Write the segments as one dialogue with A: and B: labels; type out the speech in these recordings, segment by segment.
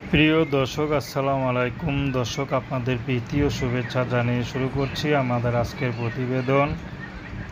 A: প্রিয় দর্শক, আসসালামু আলাইকুম। দর্শক, আপনাদের প্রীতি ও শুভেচ্ছা জানিয়ে শুরু করছি আমাদের আজকের প্রতিবেদন।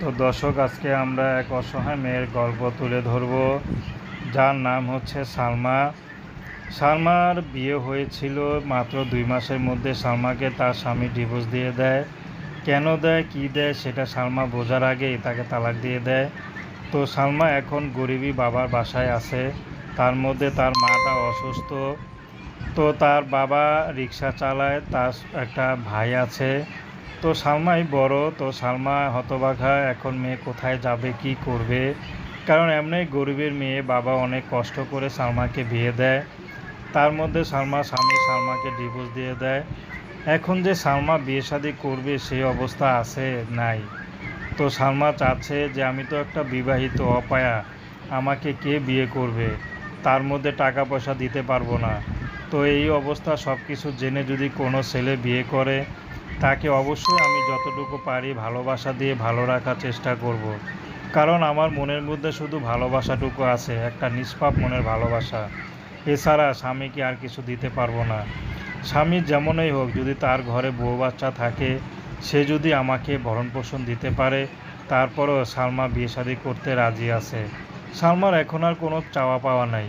A: তো দর্শক, আজকে আমরা এক অসহায় মেয়ের গল্প তুলে ধরব। যার নাম হচ্ছে সালমা। সালমার বিয়ে হয়েছিল মাত্র দুই মাসের মধ্যে। সালমাকে তার স্বামী ডিভোর্স দিয়ে দেয়। কেন দেয়, কী দেয়, সেটা সালমা বোঝার আগেই তাকে তালাক দিয়ে দেয়। তো সালমা এখন গরিবী বাবার বাসায় আছে। তার মধ্যে তার মাটা অসুস্থ। তো তার বাবা রিক্সা চালায়, তার একটা ভাই আছে। তো সালমাই বড়, তো সালমা হতবাঘা এখন মেয়ে কোথায় যাবে, কি করবে? কারণ এমনি গরিবের মেয়ে, বাবা অনেক কষ্ট করে সালমাকে বিয়ে দেয়। তার মধ্যে সালমা স্বামী, সালমাকে ডিভোর্স দিয়ে দেয়। এখন যে সালমা বিয়ে শাদী করবে, সেই অবস্থা আছে, নাই। তো সালমা চাচ্ছে যে, আমি তো একটা বিবাহিত অপায়া, আমাকে কে বিয়ে করবে? তার মধ্যে টাকা পয়সা দিতে পারব না। তো এই অবস্থা সব কিছু জেনে যদি কোনো ছেলে বিয়ে করে, তাকে অবশ্যই আমি যতটুকু পারি ভালোবাসা দিয়ে ভালো রাখার চেষ্টা করব। কারণ আমার মনের মধ্যে শুধু ভালোবাসাটুকু আছে, একটা নিষ্পাপ মনের ভালোবাসা। এছাড়া স্বামীকে আর কিছু দিতে পারব না। স্বামী যেমনই হোক, যদি তার ঘরে বউ বাচ্চা থাকে, সে যদি আমাকে ভরণ পোষণ দিতে পারে, তারপরও সালমা বিয়ে শাদী করতে রাজি আছে। সালমার এখন আর কোনো চাওয়া পাওয়া নাই।